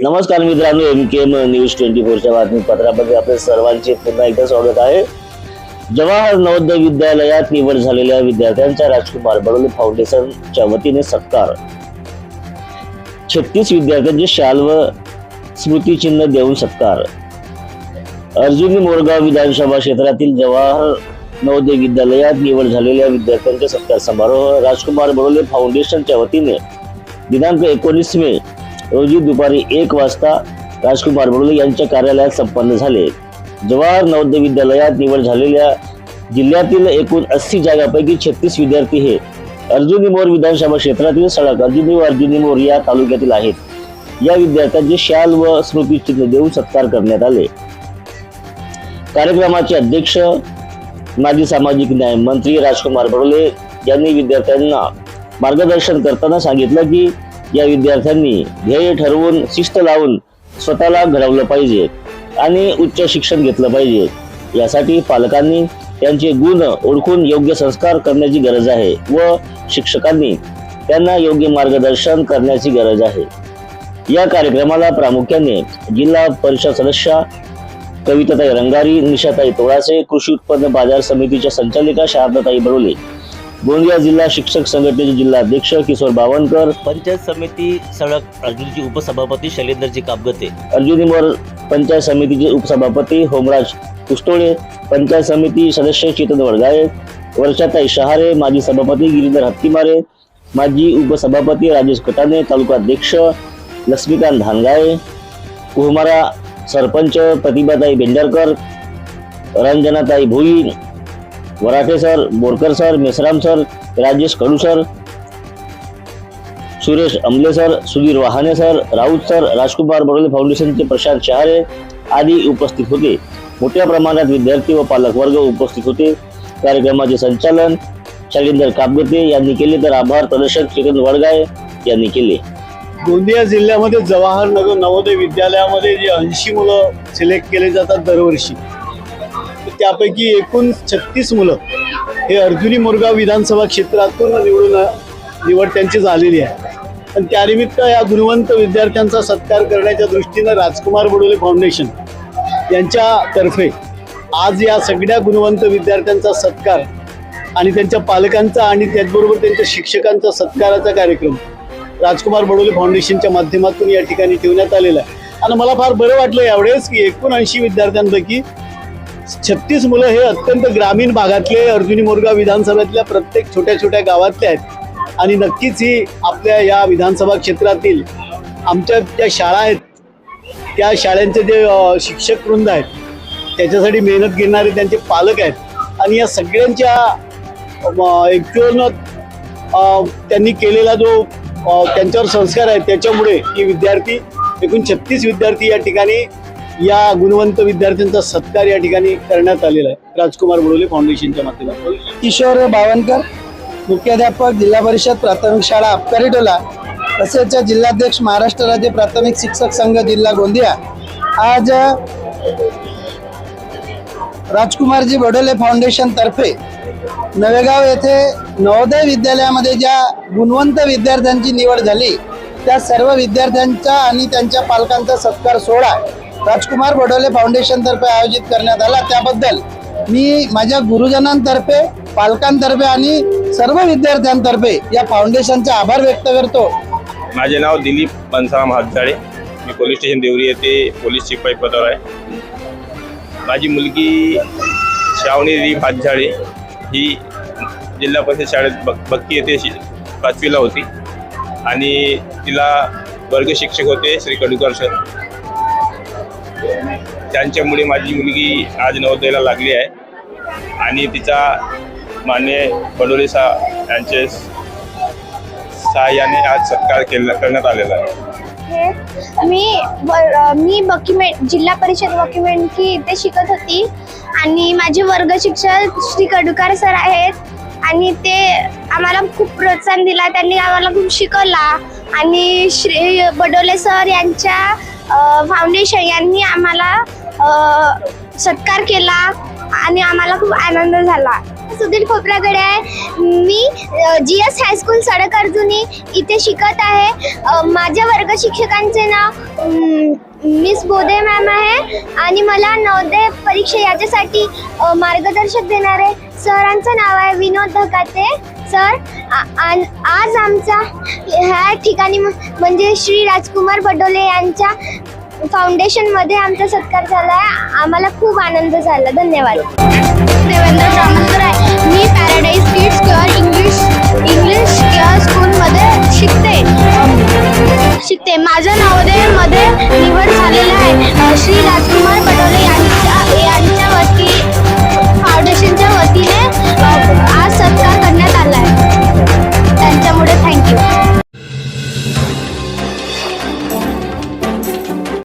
नमस्कार मित्रांनो M K M news twenty फोरच्या बातमीपत्रामध्ये आपले सर्वांचे पुन्हा एकदा स्वागत आहे. जवाहर नवोदय विद्यालयात निवड झालेल्या विद्यार्थ्यांचा राजकुमार बडोले फाउंडेशनच्या वतीने सत्कार. छत्तीस विद्यार्थ्यांचे शाल व स्मृतिचिन्ह देऊन सत्कार. अर्जुनी मोरगाव विधानसभा क्षेत्रातील जवाहर नवोदय विद्यालयात निवड झालेल्या विद्यार्थ्यांचा सत्कार समारोह राजकुमार बडोले फाउंडेशनच्या वतीने दिनांक एकोणीस मे रोजी दुपारी एक वाजता राजकुमार बडोले यांच्या कार्यालयात संपन्न झाले. जवाहर नवोदय विद्यालयात निवड झालेल्या जिल्ह्यातील एकूण अस्सी जागापैकी छत्तीस विद्यार्थी हे अर्जुनी मोर विधानसभा क्षेत्रातील सडक अर्जुनी व अर्जुनी मोर या तालुक्यातील आहेत. या विद्यार्थ्यांचे शाल व स्मृतिचिन्ह देऊन सत्कार करण्यात आले. कार्यक्रमाचे अध्यक्ष माजी सामाजिक न्याय मंत्री राजकुमार बडोले यांनी विद्यार्थ्यांना मार्गदर्शन करताना सांगितलं की या विद्यार्थ्यांनी ध्येय ठरवून शिस्त लावून स्वतःला घडवलं पाहिजे आणि उच्च शिक्षण घेतलं पाहिजे. यासाठी पालकांनी त्यांचे गुण ओळखून योग्य संस्कार करण्याची गरज आहे व शिक्षकांनी त्यांना योग्य मार्गदर्शन करण्याची गरज आहे. या कार्यक्रमाला प्रामुख्याने जिल्हा परिषद सदस्य कविताताई रंगारी निशाताई तोळासे कृषी उत्पन्न बाजार समितीच्या संचालिका शारदाताई बडोले गोंदिया जिल्हा शिक्षक संघटनेचे जिल्हाध्यक्ष किशोर बावनकर पंचायत समिती सडक अर्जुनची उपसभापती शैलेंद्रजी कापगते. अर्जुनी पंचायत समितीचे उपसभापती होमराज कुष्टोळे पंचायत समिती सदस्य चेतन वडगाळे वर्षाताई शहारे माजी सभापती गिरीधर हत्तीमारे माजी उपसभापती राजेश कटाने तालुका अध्यक्ष Laxmikant Dhangale Kuhmara sarpanch Pratibhatai Benderkar Ranjanatai Bhoi Varathe sir Borkar sir Mesram sir Rajesh Kadu sir Suresh Amle sir Sudhir Wahane sir Raut sir Rajkumar Badole फाउंडेशनचे प्रशांत शहारे आदी उपस्थित होते. मोठ्या प्रमाणात विद्यार्थी व पालक वर्ग उपस्थित होते. कार्यक्रमाचे संचालन शैलेंद्र कापगते यांनी केले तर आभार प्रदर्शक चेतन वडगाय यांनी केले. गोंदिया जिल्ह्यामध्ये जवाहरनगर नवोदय विद्यालयामध्ये जे ऐंशी मुलं सिलेक्ट केले जातात दरवर्षी. त्यापैकी एकूण छत्तीस मुलं हे अर्जुनी मुरगाव विधानसभा क्षेत्रातून निवडून निवड त्यांची झालेली आहे. पण त्यानिमित्त या गुणवंत विद्यार्थ्यांचा सत्कार करण्याच्या दृष्टीनं राजकुमार बडोले फाउंडेशन यांच्यातर्फे आज या सगळ्या गुणवंत विद्यार्थ्यांचा सत्कार आणि त्यांच्या पालकांचा आणि त्याचबरोबर त्यांच्या शिक्षकांचा सत्काराचा कार्यक्रम राजकुमार बडोले फाउंडेशनच्या माध्यमातून या ठिकाणी ठेवण्यात आलेला आहे. आणि मला फार बरं वाटलं यावेळेस की एकोणऐंशी विद्यार्थ्यांपैकी छत्तीस मुलं हे अत्यंत ग्रामीण भागातले अर्जुनी मोरगाव विधानसभेतल्या प्रत्येक छोट्या छोट्या गावातले आहेत. आणि नक्कीच ही आपल्या या विधानसभा क्षेत्रातील आमच्या ज्या शाळा आहेत त्या शाळांचे जे शिक्षक वृंद आहेत त्याच्यासाठी मेहनत घेणारे त्यांचे पालक आहेत. आणि या सगळ्यांच्या ॲक्च्युअल त्यांनी केलेला जो त्यांच्यावर संस्कार आहेत त्याच्यामुळे ही विद्यार्थी एकूण छत्तीस विद्यार्थी या ठिकाणी या गुणवंत विद्यार्थ्यांचा सत्कार या ठिकाणी करण्यात आलेला आहे. राजकुमार बुडोले फाउंडेशनच्या माध्यमातून. किशोर बावनकर मुख्याध्यापक जिल्हा परिषद प्राथमिक शाळा अपकारीटोला तसेच जिल्हाध्यक्ष महाराष्ट्र राज्य प्राथमिक शिक्षक संघ जिल्हा गोंदिया. आज राजकुमारजी बडोले फाउंडेशन तर्फे नवेगाव येथे नवोदय विद्यालयामध्ये ज्या गुणवंत विद्यार्थ्यांची निवड झाली त्या सर्व विद्यार्थ्यांचा आणि त्यांच्या पालकांचा सत्कार सोहळा राजकुमार बडोले फाउंडेशन तर्फे आयोजित करण्यात आला. त्याबद्दल मी माझ्या गुरुजनांतर्फे पालकांतर्फे आणि सर्व विद्यार्थ्यांतर्फे या फाउंडेशनचा आभार व्यक्त करतो. माझे नाव दिलीप बनसाराम हातजाळे मी पोलीस स्टेशन देवरी येथे पोलीस शिपाई पदावर आहे. माझी मुलगी श्रावणी दीप हातजाळे ही जिल्हा परिषद शाळेत बक बक्की येथे शि पाचवीला होती. आणि तिला वर्ग शिक्षक होते श्री कडुकर सर. त्यांच्यामुळे माझी मुलगी आज नवोदयला लागली आहे. आणि तिचा मान्य बडोले सा यांचे सहाय्याने आज सत्कार केला करण्यात आलेला आहे. हे मी मी बकीमेंट जिल्हा परिषद बकीमेंटकी इथे शिकत होती. आणि माझे वर्ग शिक्षक श्री कडुकार सर आहेत. आणि ते आम्हाला खूप प्रोत्साहन दिला त्यांनी आम्हाला खूप शिकवला. आणि श्री बडोले सर यांच्या फाउंडेशन यांनी आम्हाला सत्कार केला आणि आम्हाला खूप आनंद झाला. सुधीर खोपरागडे आहे. मी G S high school Sadak Arjuni इथे शिकत आहे. माझ्या वर्ग शिक्षकांचे नाव मिस बोधे मॅम आहे. आणि मला नवोदय परीक्षा याच्यासाठी मार्गदर्शक देणारे सरांचं नाव आहे विनोद धकाते. सर आ- आज आमचा ह्या ठिकाणी म्हणजे श्री राजकुमार बडोले यांच्या फाउंडेशनमध्ये आमचा सत्कार झाला आहे आम्हाला खूप आनंद झाला. धन्यवाद. देवेंद्र ब्राह्मणकर आहे. मी पॅराडाईज किड्स क्युअर